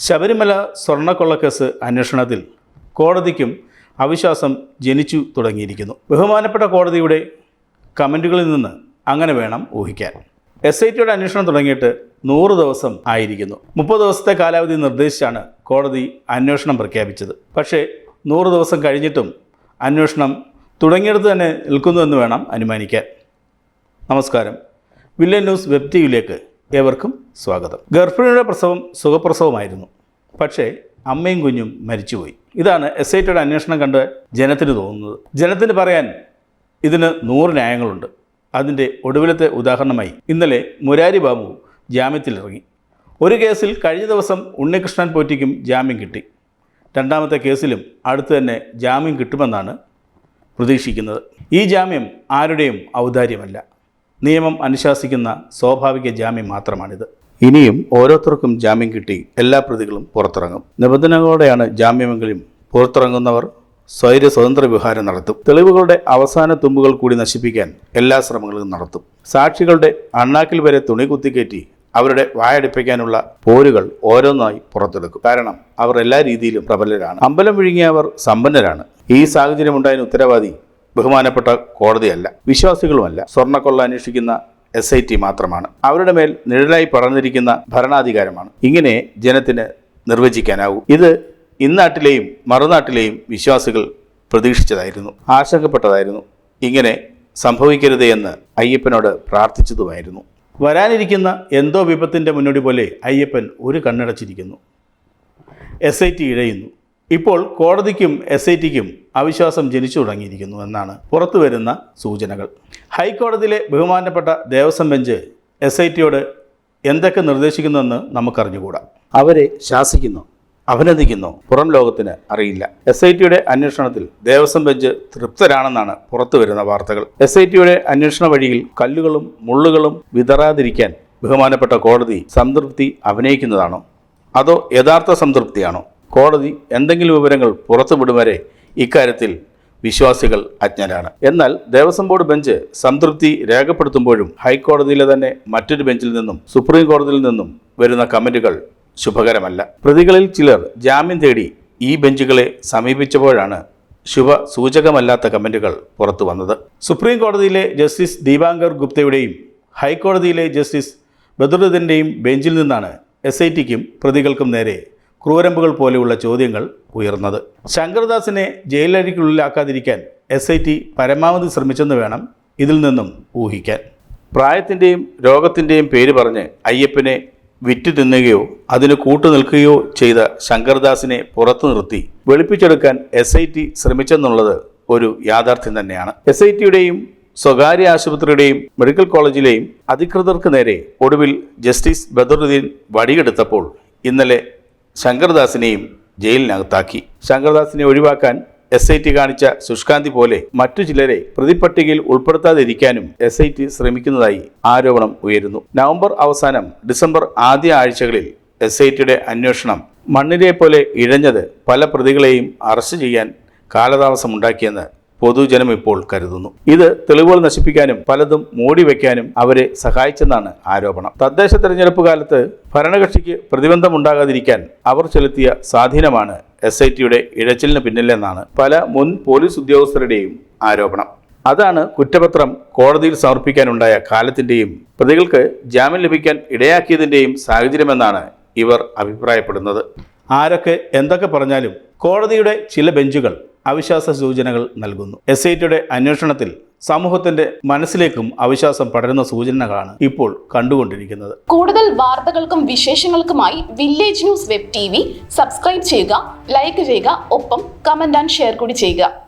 ശബരിമല സ്വർണക്കൊള്ളക്കേസ് അന്വേഷണത്തിൽ കോടതിക്കും അവിശ്വാസം ജനിച്ചു തുടങ്ങിയിരിക്കുന്നു. ബഹുമാനപ്പെട്ട കോടതിയുടെ കമന്റുകളിൽ നിന്ന് അങ്ങനെ വേണം ഊഹിക്കാൻ. എസ് ഐ ടിയുടെ അന്വേഷണം തുടങ്ങിയിട്ട് നൂറ് ദിവസം ആയിരിക്കുന്നു. മുപ്പത് ദിവസത്തെ കാലാവധി നിർദ്ദേശിച്ചാണ് കോടതി അന്വേഷണം പ്രഖ്യാപിച്ചത്. പക്ഷേ നൂറ് ദിവസം കഴിഞ്ഞിട്ടും അന്വേഷണം തുടങ്ങിയിടത്ത് തന്നെ നിൽക്കുന്നുവെന്ന് വേണം അനുമാനിക്കാൻ. നമസ്കാരം. വില്ലൻ ന്യൂസ് വെബ് ടിവിയിലേക്ക് ഏവർക്കും സ്വാഗതം. ഗർഭിണിയുടെ പ്രസവം സുഖപ്രസവമായിരുന്നു. പക്ഷേ അമ്മയും കുഞ്ഞും മരിച്ചുപോയി. ഇതാണ് എസ് ഐ ടിയുടെ അന്വേഷണം കണ്ട് ജനത്തിന് തോന്നുന്നത്. ജനത്തിന് പറയാൻ ഇതിന് നൂറ് ന്യായങ്ങളുണ്ട്. അതിന്റെ ഒടുവിലത്തെ ഉദാഹരണമായി ഇന്നലെ മുരാരി ബാബു ജാമ്യത്തിലിറങ്ങി. ഒരു കേസിൽ കഴിഞ്ഞ ദിവസം ഉണ്ണികൃഷ്ണൻ പോറ്റിക്കും ജാമ്യം കിട്ടി. രണ്ടാമത്തെ കേസിലും അടുത്ത് തന്നെ ജാമ്യം കിട്ടുമെന്നാണ് പ്രതീക്ഷിക്കുന്നത്. ഈ ജാമ്യം ആരുടെയും ഔദാര്യമല്ല. നിയമം അനുശാസിക്കുന്ന സ്വാഭാവിക ജാമ്യം മാത്രമാണിത്. ഇനിയും ഓരോരുത്തർക്കും ജാമ്യം കിട്ടി എല്ലാ പ്രതികളും പുറത്തിറങ്ങും. നിബന്ധനകളോടെയാണ് ജാമ്യമെങ്കിലും പുറത്തിറങ്ങുന്നവർ സ്വൈര്യ സ്വതന്ത്ര വിഹാരം നടത്തും. തെളിവുകളുടെ അവസാന തുമ്പുകൾ കൂടി നശിപ്പിക്കാൻ എല്ലാ ശ്രമങ്ങളും നടത്തും. സാക്ഷികളുടെ അണ്ണാക്കിൽ വരെ തുണി കുത്തിക്കയറ്റി അവരുടെ വായടിപ്പിക്കാനുള്ള പോരുകൾ ഓരോന്നായി പുറത്തെടുക്കും. കാരണം അവർ എല്ലാ രീതിയിലും പ്രബലരാണ്. അമ്പലം വിഴുങ്ങിയ അവർ സമ്പന്നരാണ്. ഈ സാഹചര്യം ഉണ്ടായതിന് ഉത്തരവാദി ബഹുമാനപ്പെട്ട കോടതിയല്ല വിശ്വാസികളുമല്ല സ്വർണക്കൊള്ള അന്വേഷിക്കുന്ന എസ് ഐ ടി മാത്രമാണ്. അവരുടെ മേൽ നിഴലായി പടർന്നിരിക്കുന്ന ഭരണാധികാരമാണ്. ഇങ്ങനെ ജനത്തിന് നിർവചിക്കാനാവും. ഇത് ഇന്നാട്ടിലെയും മറുനാട്ടിലെയും വിശ്വാസികൾ പ്രതീക്ഷിച്ചതായിരുന്നു. ആശങ്കപ്പെട്ടതായിരുന്നു. ഇങ്ങനെ സംഭവിക്കരുത് എന്ന് അയ്യപ്പനോട് പ്രാർത്ഥിച്ചതുമായിരുന്നു. വരാനിരിക്കുന്ന എന്തോ വിപത്തിന്റെ മുന്നോടി പോലെ അയ്യപ്പൻ ഒരു കണ്ണടച്ചിരിക്കുന്നു. എസ് ഐ ടി ഇഴയുന്നു. ഇപ്പോൾ കോടതിക്കും എസ് ഐ ടിക്കും അവിശ്വാസം ജനിച്ചു തുടങ്ങിയിരിക്കുന്നു എന്നാണ് പുറത്തുവരുന്ന സൂചനകൾ. ഹൈക്കോടതിയിലെ ബഹുമാനപ്പെട്ട ദേവസ്വം ബെഞ്ച് എസ് ഐ ടിയോട് എന്തൊക്കെ നിർദ്ദേശിക്കുന്നുവെന്ന് നമുക്കറിഞ്ഞുകൂടാ. അവരെ ശാസിക്കുന്നു അഭിനന്ദിക്കുന്നു പുറം ലോകത്തിന് അറിയില്ല. എസ് ഐ ടിയുടെ അന്വേഷണത്തിൽ ദേവസ്വം ബെഞ്ച് തൃപ്തരാണെന്നാണ് പുറത്തുവരുന്ന വാർത്തകൾ. എസ് ഐ ടിയുടെ അന്വേഷണ വഴിയിൽ കല്ലുകളും മുള്ളുകളും വിതറാതിരിക്കാൻ ബഹുമാനപ്പെട്ട കോടതി സംതൃപ്തി അഭിനയിക്കുന്നതാണോ? അതോ യഥാർത്ഥ സംതൃപ്തിയാണോ? കോടതി എന്തെങ്കിലും വിവരങ്ങൾ പുറത്തുവിടും വരെ ഇക്കാര്യത്തിൽ വിശ്വാസികൾ അജ്ഞരാണ്. എന്നാൽ ദേവസ്വം ബോർഡ് ബെഞ്ച് സംതൃപ്തി രേഖപ്പെടുത്തുമ്പോഴും ഹൈക്കോടതിയിലെ തന്നെ മറ്റൊരു ബെഞ്ചിൽ നിന്നും സുപ്രീം കോടതിയിൽ നിന്നും വരുന്ന കമന്റുകൾ ശുഭകരമല്ല. പ്രതികളിൽ ചിലർ ജാമ്യം തേടി ഈ ബെഞ്ചുകളെ സമീപിച്ചപ്പോഴാണ് ശുഭ സൂചകമല്ലാത്ത കമന്റുകൾ പുറത്തു വന്നത്. സുപ്രീം കോടതിയിലെ ജസ്റ്റിസ് ദീപാങ്കർ ഗുപ്തയുടെയും ഹൈക്കോടതിയിലെ ജസ്റ്റിസ് ബദറുദ്ദീന്റെയും ബെഞ്ചിൽ നിന്നാണ് എസ് ഐ ടിക്കും പ്രതികൾക്കും നേരെ ക്രൂരമ്പുകൾ പോലെയുള്ള ചോദ്യങ്ങൾ ഉയർന്നത്. ശങ്കർദാസിനെ ജയിലരിക്കുള്ളിലാക്കാതിരിക്കാൻ എസ് ഐ ടി പരമാവധി ശ്രമിച്ചെന്ന് വേണം ഇതിൽ നിന്നും ഊഹിക്കാൻ. പ്രായത്തിന്റെയും രോഗത്തിന്റെയും പേര് പറഞ്ഞ് അയ്യപ്പനെ വിറ്റു തിന്നുകയോ അതിന് കൂട്ടുനിൽക്കുകയോ ചെയ്ത ശങ്കർദാസിനെ പുറത്തു നിർത്തി വെളുപ്പിച്ചെടുക്കാൻ എസ് ഐ ടി ശ്രമിച്ചെന്നുള്ളത് ഒരു യാഥാർത്ഥ്യം തന്നെയാണ്. എസ് ഐ ടിയുടെയും സ്വകാര്യ ആശുപത്രിയുടെയും മെഡിക്കൽ കോളേജിലെയും അധികൃതർക്ക് നേരെ ഒടുവിൽ ജസ്റ്റിസ് ബദറുദ്ദീൻ വടിയെടുത്തപ്പോൾ ഇന്നലെ ശങ്കർദാസിനെയും ജയിലിനകത്താക്കി. ശങ്കർദാസിനെ ഒഴിവാക്കാൻ എസ് ഐ ടി കാണിച്ച സുഷ്കാന്തി പോലെ മറ്റു ചിലരെ പ്രതിപട്ടികയിൽ ഉൾപ്പെടുത്താതിരിക്കാനും എസ് ഐ ടി ശ്രമിക്കുന്നതായി ആരോപണം ഉയരുന്നു. നവംബർ അവസാനം ഡിസംബർ ആദ്യ ആഴ്ചകളിൽ എസ് ഐ ടിയുടെ അന്വേഷണം മണ്ണിരെ പോലെ ഇഴഞ്ഞത് പല പ്രതികളെയും അറസ്റ്റ് ചെയ്യാൻ കാലതാമസമുണ്ടാക്കിയെന്ന് പൊതുജനം ഇപ്പോൾ കരുതുന്നു. ഇത് തെളിവുകൾ നശിപ്പിക്കാനും പലതും മൂടി വയ്ക്കാനും അവരെ സഹായിച്ചെന്നാണ് ആരോപണം. തദ്ദേശ തെരഞ്ഞെടുപ്പ് കാലത്ത് ഭരണകക്ഷിക്ക് പ്രതിബന്ധമുണ്ടാകാതിരിക്കാൻ അവർ ചെലുത്തിയ സ്വാധീനമാണ് എസ് ഐ ടിയുടെ ഇഴച്ചിലിന് പിന്നിലെന്നാണ് പല മുൻ പോലീസ് ഉദ്യോഗസ്ഥരുടെയും ആരോപണം. അതാണ് കുറ്റപത്രം കോടതിയിൽ സമർപ്പിക്കാനുണ്ടായ കാലത്തിന്റെയും പ്രതികൾക്ക് ജാമ്യം ലഭിക്കാൻ ഇടയാക്കിയതിന്റെയും സാഹചര്യമെന്നാണ് ഇവർ അഭിപ്രായപ്പെടുന്നത്. ആരൊക്കെ എന്തൊക്കെ പറഞ്ഞാലും കോടതിയുടെ ചില ബെഞ്ചുകൾ അവിശ്വാസ സൂചനകൾ നൽകുന്നു. എസ് ഐ ടിയുടെ അന്വേഷണത്തിൽ സമൂഹത്തിന്റെ മനസ്സിലേക്കും അവിശ്വാസം പടരുന്ന സൂചനകളാണ് ഇപ്പോൾ കണ്ടുകൊണ്ടിരിക്കുന്നത്. കൂടുതൽ വാർത്തകൾക്കും വിശേഷങ്ങൾക്കുമായി village news web T subscribe ചെയ്യുക ലൈക്ക് ചെയ്യുക ഒപ്പം കമന്റ് ആൻഡ് ഷെയർ കൂടി ചെയ്യുക.